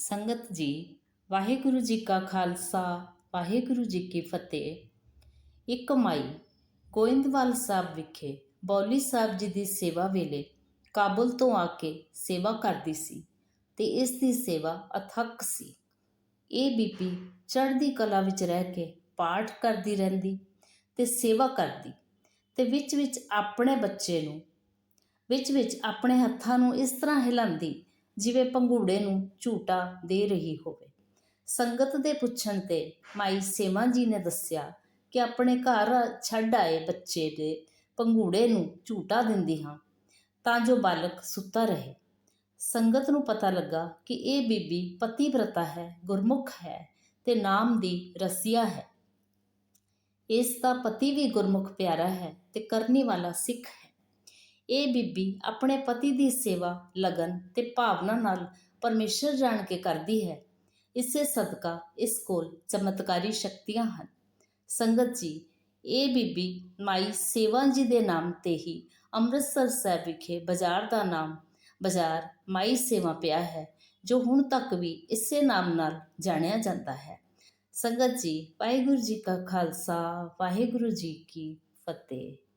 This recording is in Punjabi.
ਸੰਗਤ ਜੀ, ਵਾਹਿਗੁਰੂ ਜੀ ਕਾ ਖਾਲਸਾ, ਵਾਹਿਗੁਰੂ ਜੀ ਕੀ ਫਤਿਹ। ਇੱਕ ਮਾਈ, ਗੋਇੰਦਵਾਲ ਸਾਹਿਬ ਵਿਖੇ ਬੌਲੀ ਸਾਹਿਬ ਜੀ ਦੀ ਸੇਵਾ ਵੇਲੇ ਕਾਬੁਲ ਤੋਂ ਆ ਕੇ ਸੇਵਾ ਕਰਦੀ ਸੀ ਤੇ ਇਸ ਦੀ ਸੇਵਾ ਅਥੱਕ ਸੀ। ਇਹ ਬੀਬੀ ਚੜ੍ਹਦੀ ਕਲਾ ਵਿੱਚ ਰਹਿ ਕੇ ਪਾਠ ਕਰਦੀ ਰਹਿੰਦੀ ਤੇ ਸੇਵਾ ਕਰਦੀ ਤੇ ਵਿੱਚ ਵਿੱਚ ਆਪਣੇ ਬੱਚੇ ਨੂੰ ਵਿੱਚ ਵਿੱਚ ਆਪਣੇ ਹੱਥਾਂ ਨੂੰ ਇਸ ਤਰ੍ਹਾਂ ਹਿਲਾਉਂਦੀ ਜਿਵੇਂ ਪੰਘੂੜੇ ਨੂੰ ਝੂਟਾ ਦੇ ਰਹੀ ਹੋਵੇ। ਸੰਗਤ ਦੇ ਪੁੱਛਣ ਤੇ ਮਾਈ ਸੇਵਾ ਜੀ ਨੇ ਦੱਸਿਆ ਕਿ ਆਪਣੇ ਘਰ ਛੱਡ ਆਏ ਬੱਚੇ ਦੇ ਪੰਘੂੜੇ ਨੂੰ ਝੂਟਾ ਦਿੰਦੀ ਹਾਂ, ਤਾਂ ਜੋ ਬਾਲਕ ਸੁੱਤਾ ਰਹੇ। ਸੰਗਤ ਨੂੰ ਪਤਾ ਲੱਗਾ ਕਿ ਇਹ ਬੀਬੀ ਪਤੀਵ੍ਰਤਾ ਹੈ, ਗੁਰਮੁਖ ਹੈ ਤੇ ਨਾਮ ਦੀ ਰਸੀਆ ਹੈ। ਇਸ ਦਾ ਪਤੀ ਵੀ ਗੁਰਮੁਖ ਪਿਆਰਾ ਹੈ ਤੇ ਕਰਨੀ ਵਾਲਾ ਸਿੱਖ ਇਹ ਬੀਬੀ ਆਪਣੇ ਪਤੀ ਦੀ ਸੇਵਾ, ਲਗਨ ਤੇ ਭਾਵਨਾ ਨਾਲ ਪਰਮੇਸ਼ਰ ਜਾਣ ਕੇ ਕਰਦੀ ਹੈ। ਇਸੇ ਸਦਕਾ ਇਸ ਕੋਲ ਚਮਤਕਾਰੀ ਸ਼ਕਤੀਆਂ ਹਨ। ਸੰਗਤ ਜੀ, ਇਹ ਬੀਬੀ ਮਾਈ ਸੇਵਾ ਜੀ ਦੇ ਨਾਮ ਤੇ ਹੀ ਅੰਮ੍ਰਿਤਸਰ ਸਾਹਿਬ ਵਿਖੇ ਬਾਜ਼ਾਰ ਦਾ ਨਾਮ, ਬਾਜ਼ਾਰ ਮਾਈ ਸੇਵਾ ਪਿਆ ਹੈ, ਜੋ ਹੁਣ ਤੱਕ ਵੀ ਇਸੇ ਨਾਮ ਨਾਲ ਜਾਣਿਆ ਜਾਂਦਾ ਹੈ। ਸੰਗਤ ਜੀ, ਵਾਹਿਗੁਰੂ ਜੀ ਕਾ ਖਾਲਸਾ, ਵਾਹਿਗੁਰੂ ਜੀ ਕੀ ਫਤਿਹ।